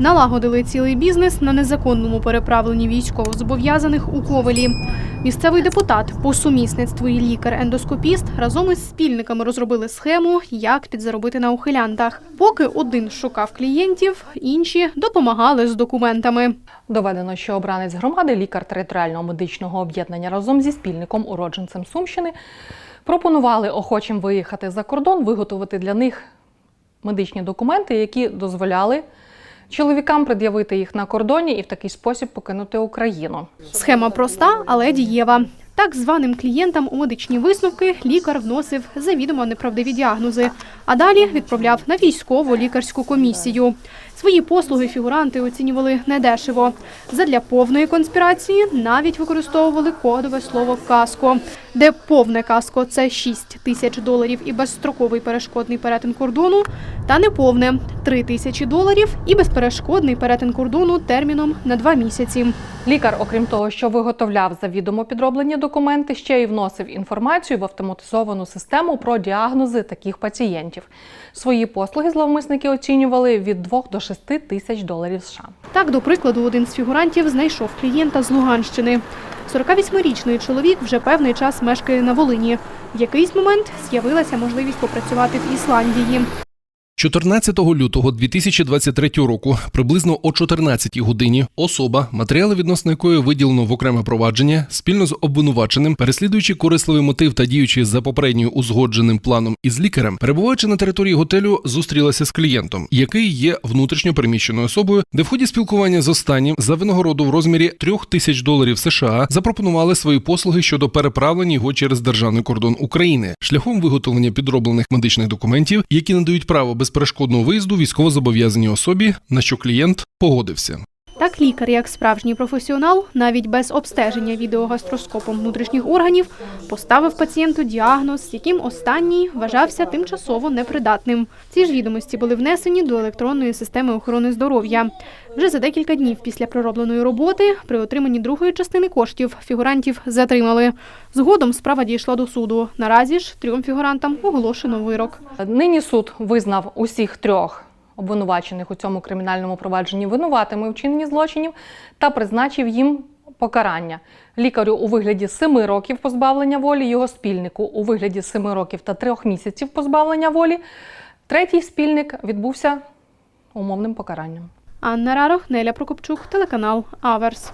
Налагодили цілий бізнес на незаконному переправленні військовозобов'язаних у Ковелі. Місцевий депутат по сумісництву і лікар-ендоскопіст разом із спільниками розробили схему, як підзаробити на ухилянтах. Поки один шукав клієнтів, інші допомагали з документами. Доведено, що обранець громади, лікар територіального медичного об'єднання разом зі спільником уродженцем Сумщини пропонували охочим виїхати за кордон, виготовити для них медичні документи, які дозволяли чоловікам пред'явити їх на кордоні і в такий спосіб покинути Україну. Схема проста, але дієва. Так званим клієнтам у медичні висновки лікар вносив завідомо неправдиві діагнози, а далі відправляв на військову лікарську комісію. Свої послуги фігуранти оцінювали недешево. Задля повної конспірації навіть використовували кодове слово каско, де повне каско це 6 тисяч доларів і безстроковий перешкодний перетин кордону, та неповне 3 тисячі доларів і безперешкодний перетин кордону терміном на 2 місяці. Лікар, окрім того, що виготовляв завідомо підроблені документи, ще й вносив інформацію в автоматизовану систему про діагнози таких пацієнтів. Свої послуги зловмисники оцінювали від 2 до 6 тисяч доларів США. Так, до прикладу, один з фігурантів знайшов клієнта з Луганщини. 48-річний чоловік вже певний час мешкає на Волині. В якийсь момент з'явилася можливість попрацювати в Ісландії. 14 лютого 2023 року, приблизно о 14 годині, особа, матеріали відносно якої виділено в окреме провадження, спільно з обвинуваченим, переслідуючи корисливий мотив та діючи за попередньо узгодженим планом із лікарем, перебуваючи на території готелю, зустрілася з клієнтом, який є внутрішньо переміщеною особою, де в ході спілкування з останнім за винагороду в розмірі 3 тисяч доларів США запропонували свої послуги щодо переправлення його через державний кордон України шляхом виготовлення підроблених медичних документів, які надають право безперешкодного виїзду військовозобов'язаній особі, на що клієнт погодився. Так, лікар, як справжній професіонал, навіть без обстеження відеогастроскопом внутрішніх органів, поставив пацієнту діагноз, яким останній вважався тимчасово непридатним. Ці ж відомості були внесені до електронної системи охорони здоров'я. Вже за декілька днів після проробленої роботи при отриманні другої частини коштів фігурантів затримали. Згодом справа дійшла до суду. Наразі ж трьом фігурантам оголошено вирок. Нині суд визнав усіх трьох обвинувачених у цьому кримінальному провадженні винуватими у вчиненні злочинів та призначив їм покарання лікарю у вигляді семи років позбавлення волі, його спільнику у вигляді семи років та трьох місяців позбавлення волі. Третій спільник відбувся умовним покаранням. Анна Рарох, Неля Прокопчук, телеканал Аверс.